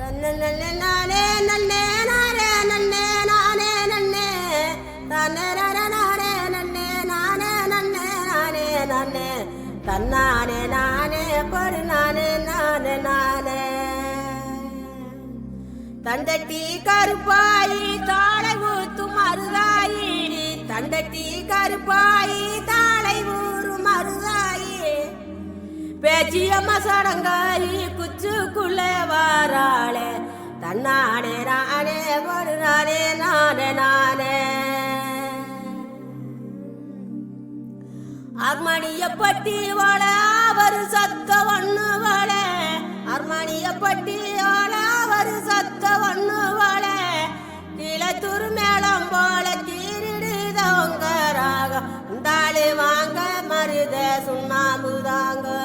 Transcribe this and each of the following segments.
நன்னே நானே நன்னே நானே நன்னே நானே நன்னே தானே நானே நானே நன்னே நானே நன்னே நானே நன்னே தன்னானே நானே படு நானே நானே நானே தண்டட்டி கருப்பாயி தாளை ஊத்தும் மருதாயி தண்டட்டி கருப்பாயி தாளை ஊறும் மருதாயி பேச்சியம்மா சடங்காய் நானே நானே ஒரு நானே நானே நானே அர்மணிய பட்டி வாழ ஒரு சத்த ஒண்ணு வாழ. அர்மணிய பட்டி வாழ ஒரு சத்த ஒண்ணு வாழ. கீழத்தூர் மேளம் போல தீரிடுதவங்க ராகம். உண்டாளு வாங்க மருத சுண்ணாம்பு தாங்க.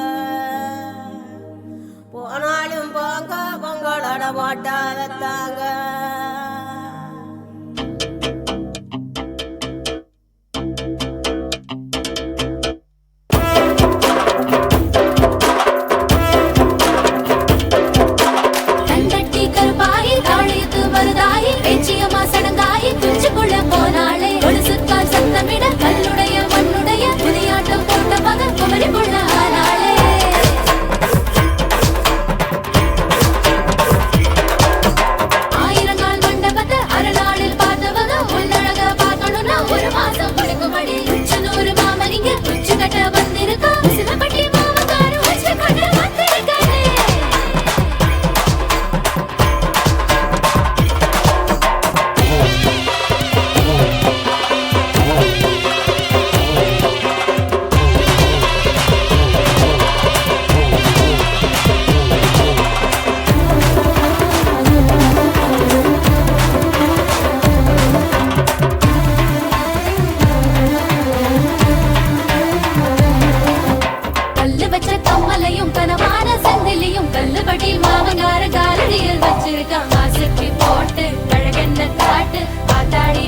பொங்கலோட தாங்க கனவான சங்கிலியும் கல்லுபடி மாமங்கார காலடியில் வச்சிருக்கான். மாசுக்கு போட்டு அழகென்ன காட்டு பாத்தாடி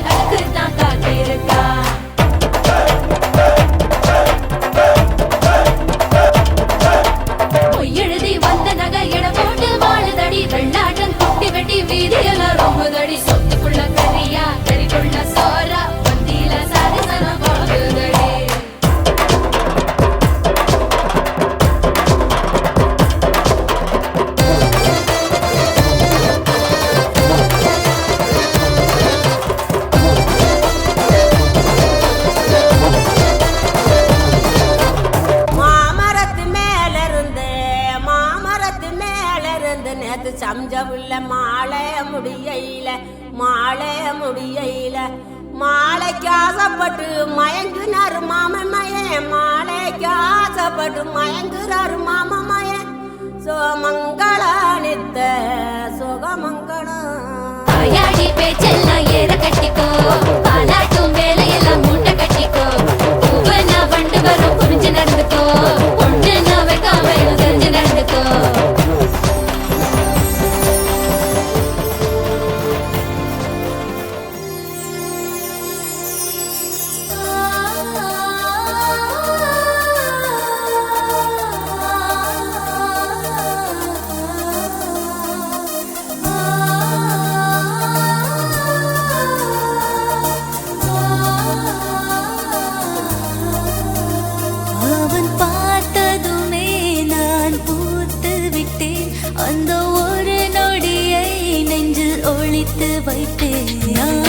மேல இருந்து நேத்து சம்ஜவுள்ள மாலை முடியல மாலை முடியல மாலைக்கு ஆசைப்பட்டு மயங்குனாரு மாமன் மாலைக்கு ஆசைப்பட்டு மயங்குறாரு மாமன் சோமங்கள நித்த சுகமங்களம் பேச்செல்லாம் ஏற கட்டிக்கோ て」